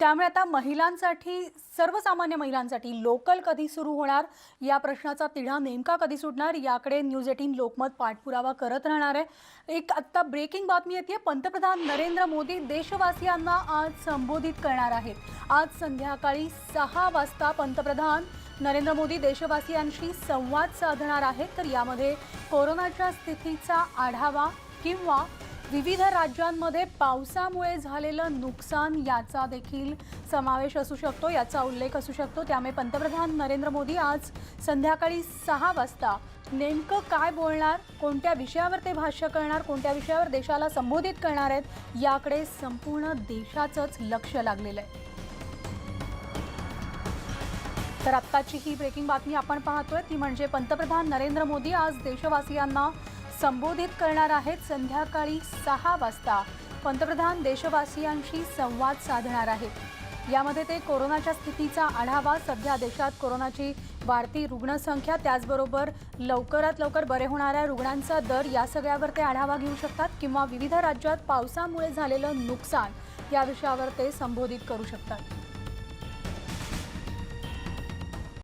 त्यामुळे आता महिलांसाठी सर्वसामान्य महिलांसाठी लोकल कधी सुरू होणार? या प्रश्नाचा तिढा नेमका कधी सुटणार? याकडे न्यूज एटीन लोकमत पाठपुरावा करत राहणार आहे. एक आत्ता ब्रेकिंग बातमी येते पंतप्रधान नरेंद्र मोदी देशवासियांना आज संबोधित करणार आहेत. आज संध्याकाळी सहा वाजता पंतप्रधान नरेंद्र मोदी देशवासियांशी संवाद साधणार आहेत. तर यामध्ये कोरोनाच्या स्थितीचा आढावा किंवा विविध राज्यांमध्ये पावसामुळे झालेलं नुकसान याचा देखील समावेश असू शकतो याचा उल्लेख असू शकतो. त्यामुळे पंतप्रधान नरेंद्र मोदी आज संध्याकाळी सहा वाजता नेमकं काय बोलणार कोणत्या विषयावर ते भाष्य करणार कोणत्या विषयावर देशाला संबोधित करणार आहेत याकडे संपूर्ण देशाचंच लक्ष लागलेलं आहे. तर आत्ताची ही ब्रेकिंग बातमी आपण पाहतोय ती म्हणजे पंतप्रधान नरेंद्र मोदी आज देशवासियांना संबोधित करणार आहेत संध्याकाळी सहा वाजता. पंतप्रधान देशवासियांशी संवाद साधणार आहेत. यामध्ये ते कोरोनाच्या स्थितीचा आढावा सध्या देशात कोरोनाची वाढती रुग्णसंख्या त्याचबरोबर लवकरात लवकर बरे होणाऱ्या रुग्णांचा दर या सगळ्यावर ते आढावा घेऊ शकतात किंवा विविध राज्यात पावसामुळे झालेलं नुकसान या विषयावर ते संबोधित करू शकतात.